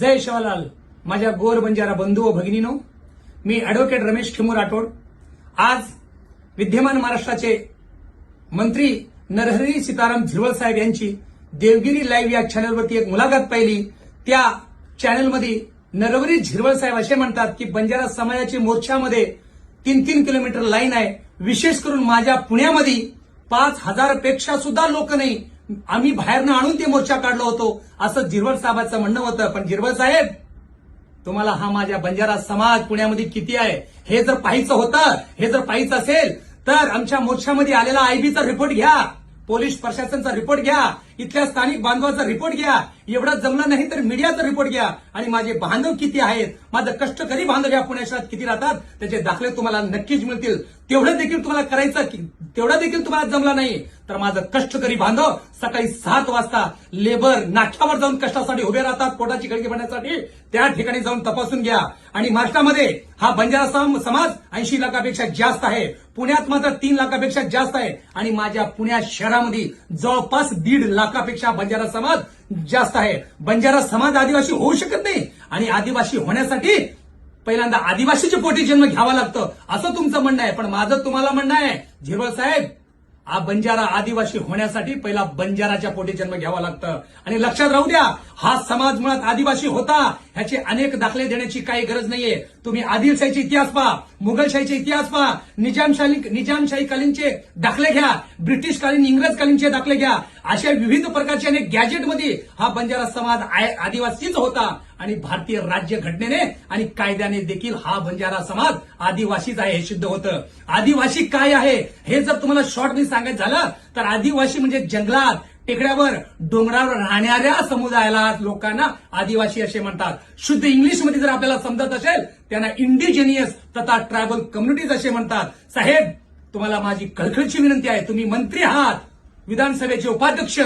जय शिवालाल माझ्या गोर बंजारा बंधू व भगिनीनो मी अॅडव्होकेट रमेश खिमू राठोड. आज विद्यमान महाराष्ट्राचे मंत्री नरहरी सीताराम झिरवळ साहेब यांची देवगिरी लाईव्ह या चॅनलवरती एक मुलाखत पाहिली. त्या चॅनलमध्ये नरहरी झिरवळ साहेब असे म्हणतात की बंजारा समाजाची मोर्चामध्ये तीन तीन किलोमीटर लाईन आहे. विशेष करून माझ्या पुण्यामध्ये पाच हजारपेक्षा सुद्धा लोक नाही आम्ही बाहेरनं आणून ते मोर्चा काढलो होतो. असं झिरवळ साहेबांचं म्हणणं होतं. पण झिरवळ साहेब तुम्हाला हा माझ्या बंजारा समाज पुण्यामध्ये किती आहे? हे जर पाहायचं होतं हे जर पाहायचं असेल तर आमच्या मोर्चामध्ये आलेला आयबीचा रिपोर्ट घ्या. पोलीस प्रशासनचा रिपोर्ट घ्या. इथल्या स्थानिक बांधवाचा रिपोर्ट घ्या. एवढा जमलं नाही तर मीडियाचा रिपोर्ट घ्या. आणि माझे बांधव किती आहेत? माझं कष्टकरी बांधव या पुण्या शहरात किती राहतात? त्याचे दाखले तुम्हाला नक्कीच मिळतील. तेवढं देखील तुम्हाला करायचं की- तेवढं देखील तुम्हाला जमला नाही. तर माझं कष्टकरी बांधव सकाळी सात वाजता लेबर नाक्यावर जाऊन कष्टासाठी उभे राहतात. पोटाची खळगी भरण्यासाठी त्या ठिकाणी जाऊन तपासून घ्या. आणि महाराष्ट्रामध्ये हा बंजारा सम- समाज ऐंशी लाखापेक्षा जास्त आहे. पुण्यात मात्र तीन लाखापेक्षा जास्त आहे. आणि माझ्या पुण्या शहरामध्ये जवळपास दीड लाखापेक्षा बंजारा समाज जास्त आहे. बंजारा समाज आदिवासी होऊ शकत नाही. आणि आदिवासी होण्यासाठी पहिल्यांदा आदिवासीच्या पोटी जन्म घ्यावा लागतं असं तुमचं म्हणणं आहे. पण माझं तुम्हाला म्हणणं आहे झिरवळ साहेब हा बंजारा आदिवासी होण्यासाठी पहिला बंजाराच्या पोटी जन्म घ्यावा लागतं. आणि लक्षात राहू द्या हा समाज मुळात आदिवासी होता ह्याचे अनेक दाखले देण्याची काही गरज नाहीये. तुम्ही आदिलशाहीचे इतिहास पहा मुघलशाहीचे इतिहास पहा निजामशाही निजामशाहीकालीनचे दाखले घ्या ब्रिटिशकालीन इंग्रजकालीनचे दाखले घ्या. अशा विविध प्रकारचे अनेक गॅजेटमध्ये हा बंजारा समाज आदिवासीच होता. आणि भारतीय राज्य घटनेने आणि कायद्याने देखील हा बंजारा समाज आदिवासीच आहे हे सिद्ध होतं. आदिवासी काय आहे? हे जर तुम्हाला शॉर्टली सांगायचं झालं तर आदिवासी म्हणजे जंगलात टेकड्यावर डोंगरावर राहणाऱ्या समुदायाला लोकांना आदिवासी असे म्हणतात. शुद्ध इंग्लिशमध्ये जर आपल्याला समजत असेल त्यांना इंडिजिनियस तथा ट्रायबल कम्युनिटीज असे म्हणतात. साहेब तुम्हाला माझी कळकळीची विनंती आहे. तुम्ही मंत्री आहात. विधानसभेचे उपाध्यक्ष.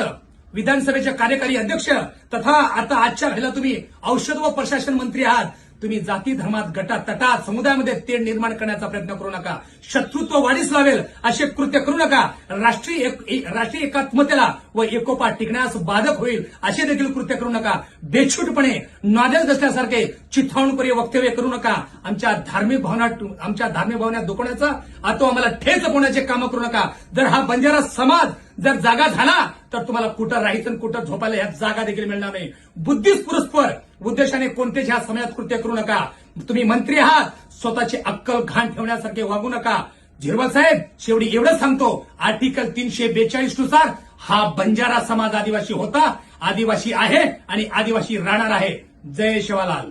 विधानसभेचे कार्यकारी अध्यक्ष तथा आता आजच्या घडीला तुम्ही औषध व प्रशासन मंत्री आहात. तुम्ही जाती धर्मात गटात तटात समुदायामध्ये तेढ निर्माण करण्याचा प्रयत्न करू नका. शत्रुत्व वाढीस लावेल असे कृत्य करू नका. राष्ट्रीय एक- राष्ट्रीय एकात्मतेला व एकोपा टिकण्यास बाधक होईल असे देखील कृत्य करू नका. बेछूटपणे नॉलेज असल्यासारखे चिथावणपरी वक्तव्य करू नका. आमच्या धार्मिक भावना आमच्या धार्मिक भावना दुखवण्याचा अथवा आम्हाला ठेच होण्याचे कामं करू नका. जर हा बंजारा समाज जर जागा झाला तर तुम्हाला कुठं राहायचं कुठं झोपायला ह्यात जागा देखील मिळणार नाही. बुद्धिस्ट पुरस्पर उद्देशाने कोणतेच ह्या समयात कृत्य करू नका. तुम्ही मंत्री आहात स्वतःची अक्कल घाण ठेवण्यासारखे वागू नका. झिरवळ साहेब शेवटी एवढं सांगतो आर्टिकल तीनशे बेचाळीसनुसार हा बंजारा समाज आदिवासी होता आदिवासी आहे आणि आदिवासी राहणार आहे. जय शिवालाल.